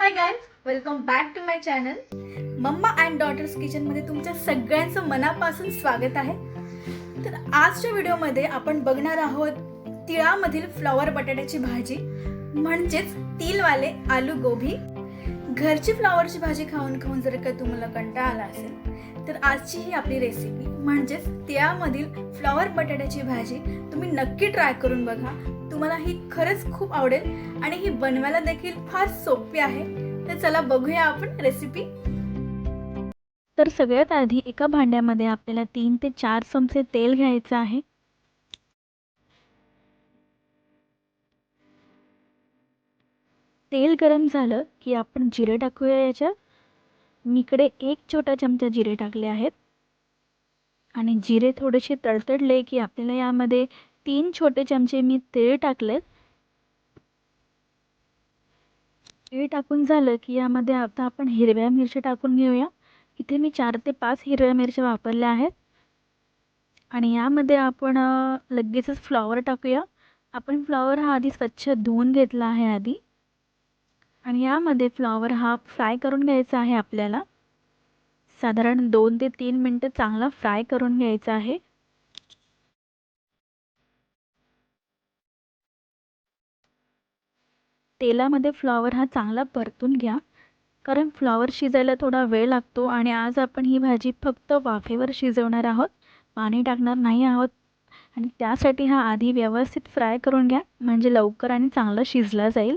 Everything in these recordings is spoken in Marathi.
Hi guys welcome back to my channel mamma and daughters किचनमध्ये तुमच्या सगळ्यांचं मनापासून स्वागत आहे. तर आजच्या व्हिडिओमध्ये आपण बघणार आहोत तिळामधील फ्लॉवर बटाट्याची भाजी म्हणजेच तिलवाले आलू गोभी. घरची फ्लॉवरची भाजी खाऊन खाऊन जर का तुम्हाला कंटाळा आला असेल तर आजची ही आपली रेसिपी म्हणजेच तिळामधील फ्लॉवर बटाट्याची भाजी तुम्ही नक्की ट्राय करून बघा. तुम्हाला ही खरंच खूप आवडेल आणि ही बनवायला देखील फार सोपी आहे. तर चला बघूया आपण रेसिपी तर सगळ्यात आधी एका भांड्यामध्ये आपल्याला तीन ते चार चमचे तेल घ्यायचं आहे. तेल गरम झालं की आपण जिरे टाकूया याच्यात. मी इकडे एक छोटा चमचा जिरे टाकले आहेत. आणि जिरे थोडेसे तडतडले की आपल्याला यामध्ये तीन छोटे चमचे मी तेल टाकलेत. तेल टाकून झालं की यामध्ये आता आपण हिरव्या मिरच्या टाकून घेऊया. इथे मी चार ते पाच हिरव्या मिरच्या वापरल्या आहेत. आणि यामध्ये आपण लगेचच फ्लॉवर टाकूया. आपण फ्लॉवर हा आधी स्वच्छ धुवून घेतला आहे आधी. आणि यामध्ये फ्लॉवर हा फ्राय करून घ्यायचा आहे आपल्याला. साधारण दोन ते तीन मिनटं चांगला फ्राय करून घ्यायचा आहे. तेलामध्ये फ्लॉवर हा चांगला परतून घ्या. कारण फ्लॉवर शिजायला थोडा वेळ लागतो आणि आज आपण ही भाजी फक्त वाफेवर शिजवणार आहोत. पाणी टाकणार नाही आहोत. आणि त्यासाठी हा आधी व्यवस्थित फ्राय करून घ्या. म्हणजे लवकर आणि चांगलं शिजला जाईल.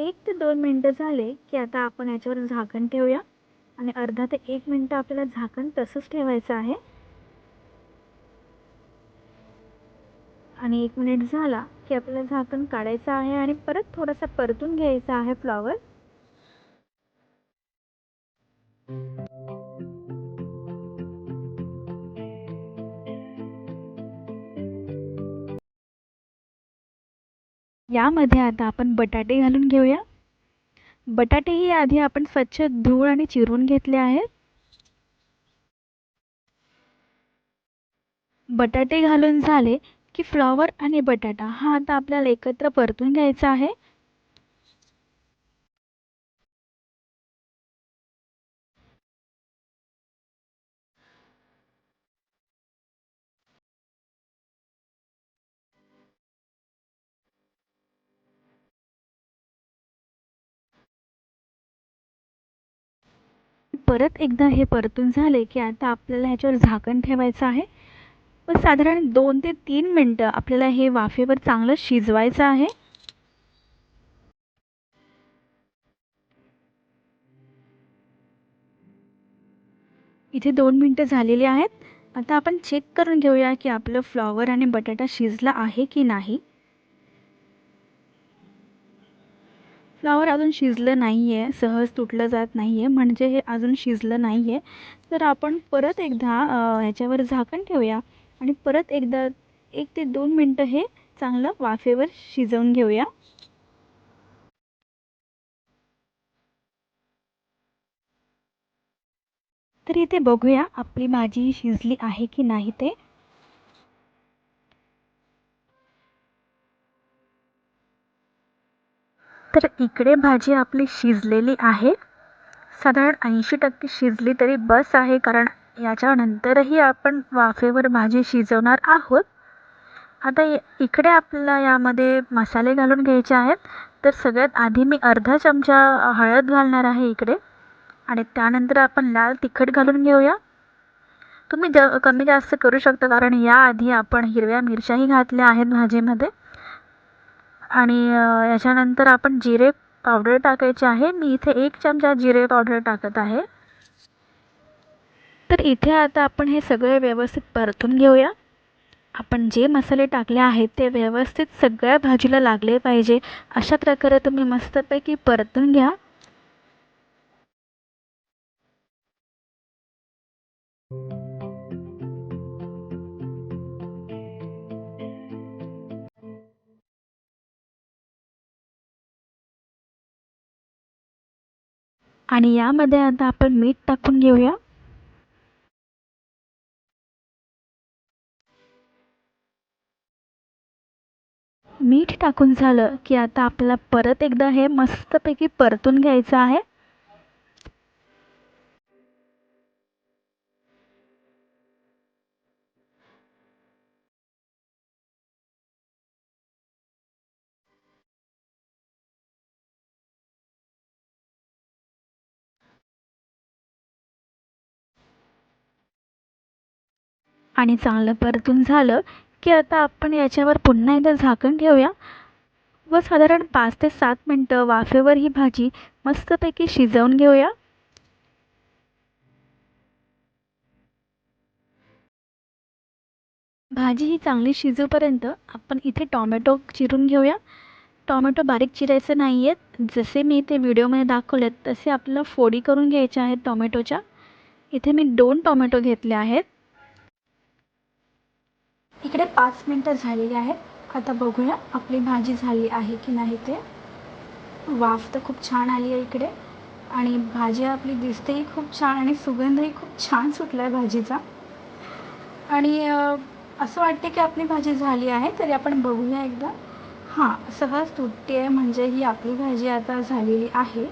एक ते दोन मिनटं झाले की आता आपण याच्यावर झाकण ठेवूया. आणि अर्धा ते एक मिनटं आपल्याला झाकण तसंच ठेवायचं आहे. आणि एक मिनिट झाला की आपल्याला झाकण काढायचं आहे आणि परत थोडासा परतून घ्यायचा आहे फ्लॉवर. यामध्ये आता आपण बटाटे घालून घेऊया. बटाटेही आधी आपण स्वच्छ धुवून आणि चिरून घेतले आहेत. बटाटे घालून झाले की फ्लॉवर आणि बटाटा हा आता आपल्याला एकत्र परतून घ्यायचा आहे. परत एकदा हे परतून झाले की आता आपल्याला ह्याच्यावर झाकण ठेवायचं आहे. व साधारण दोन ते तीन मिनटं आपल्याला हे वाफेवर चांगलं शिजवायचं आहे. इथे दोन मिनटं झालेली आहेत. आता आपण चेक करून घेऊया की आपलं फ्लॉवर आणि बटाटा शिजला आहे की नाही. फ्लॉवर अजून शिजलं नाही आहे सहज तुटलं जात नाही आहे म्हणजे हे अजून शिजलं नाही आहे तर आपण परत एकदा ह्याच्यावर झाकण ठेवूया आणि परत एकदा एक ते दोन मिनटं हे चांगलं वाफेवर शिजवून घेऊया. तर इथे बघूया आपली भाजी शिजली आहे की नाही ते. तर इकडे भाजी आपली शिजलेली आहे. साधारण ऐंशी टक्के शिजली तरी बस आहे कारण याच्यानंतरही आपण वाफेवर भाजी शिजवणार आहोत. आता इकडे आपल्याला यामध्ये मसाले घालून घ्यायचे आहेत. तर सगळ्यात आधी मी अर्धा चमचा हळद घालणार आहे इकडे. आणि त्यानंतर आपण लाल तिखट घालून घेऊया. तुम्ही ज कमी जास्त करू शकता कारण याआधी आपण हिरव्या मिरच्याही घातल्या आहेत भाजीमध्ये. आणि याच्यानंतर आपण जिरे पावडर टाकायचे आहे. मी इथे एक चमचा जिरे पावडर टाकत आहे. तर इथे आता आपण हे सगळे व्यवस्थित परतून घेऊया. आपण जे मसाले टाकले आहेत ते व्यवस्थित सगळ्या भाजीला लागले पाहिजे. अशा प्रकारे तुम्ही मस्तपैकी परतून घ्या. आणि यामध्ये आता आपण मीठ टाकून घेऊया. मीठ टाकून झालं की आता आपल्याला परत एकदा हे मस्तपैकी परतून घ्यायचं आहे. आणि चांगलं परतून झालं की आता आपण याच्यावर पुन्हा एकदा झाकण ठेवूया. व साधारण पाच ते सात मिनटं वाफेवर ही भाजी मस्तपैकी शिजवून घेऊया. भाजी ही चांगली शिजूपर्यंत आपण इथे टॉमॅटो चिरून घेऊया. टॉमॅटो बारीक चिरायचे नाही आहेत जसे मी इथे व्हिडिओमध्ये दाखवलेत तसे आपल्याला फोडी करून घ्यायच्या आहेत टॉमॅटोच्या. इथे मी दोन टॉमॅटो घेतले आहेत. इकडे पाच मिनटं झालेली आहेत. आता बघूया आपली भाजी झाली आहे की नाही ते. वाफ तर खूप छान आली आहे इकडे. आणि भाजी आपली दिसतेही खूप छान आणि सुगंधही खूप छान सुटला आहे भाजीचा. आणि असं वाटते की आपली भाजी झाली आहे तरी आपण बघूया एकदा. हां सहज तुटते आहे म्हणजे ही आपली भाजी आता झालेली आहे.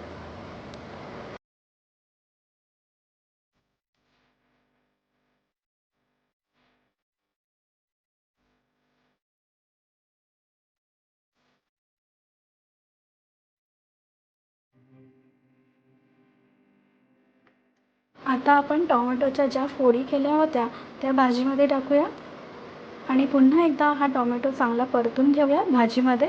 आता आपण टॉमॅटोच्या ज्या फोडी केल्या होत्या त्या भाजीमध्ये टाकूया. आणि पुन्हा एकदा हा टॉमॅटो चांगला परतून घेऊया भाजीमध्ये.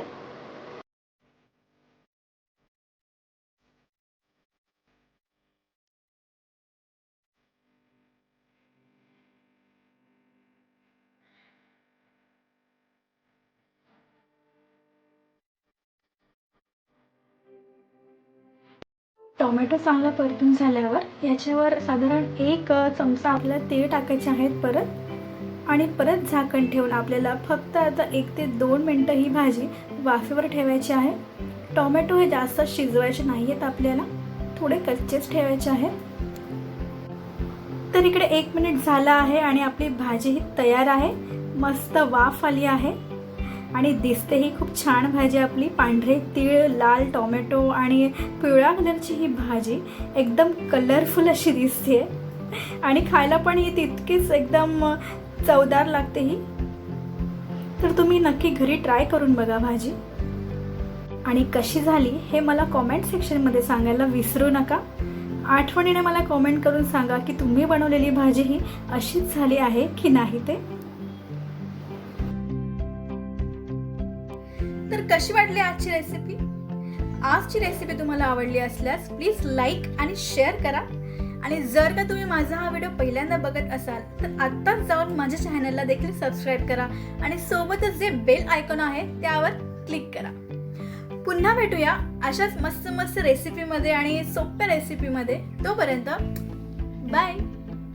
टोमॅटो चांगला परतून झाल्यावर याच्यावर साधारण एक चमचा आपल्याला तेल टाकायचे आहेत परत. आणि परत झाकण ठेवून आपल्याला फक्त आता एक ते दोन मिनटं ही भाजी वाफेवर ठेवायची आहे. टोमॅटो हे जास्त शिजवायचे नाही आहेत आपल्याला थोडे कच्चेच ठेवायचे आहेत. तर इकडे एक मिनिट झाला आहे आणि आपली भाजी ही तयार आहे. मस्त वाफ आली आहे. आणि दिसतेही खूप छान भाजी आपली. पांढरे तीळ लाल टोमॅटो आणि पिवळ्या कलरची ही भाजी एकदम कलरफुल अशी दिसते. आणि खायला पण ही तितकीच एकदम चवदार लागते ही. तर तुम्ही नक्की घरी ट्राय करून बघा भाजी. आणि कशी झाली हे मला कॉमेंट सेक्शनमध्ये सांगायला विसरू नका. आठवणीने मला कॉमेंट करून सांगा की तुम्ही बनवलेली भाजी ही अशीच झाली आहे की नाही ते. कशी वाटली आजची रेसिपी आजची रेसिपी तुम्हाला आवडली असल्यास प्लीज लाईक आणि शेअर करा. आणि जर का तुम्ही माझा हा व्हिडिओ पहिल्यांदा बघत असाल तर आत्ताच जाऊन माझ्या चॅनलला देखील सबस्क्राईब करा. आणि सोबतच जे बेल आयकॉन आहे त्यावर क्लिक करा. पुन्हा भेटूया अशाच मस्त मस्त रेसिपीमध्ये आणि सोप्या रेसिपीमध्ये तोपर्यंत बाय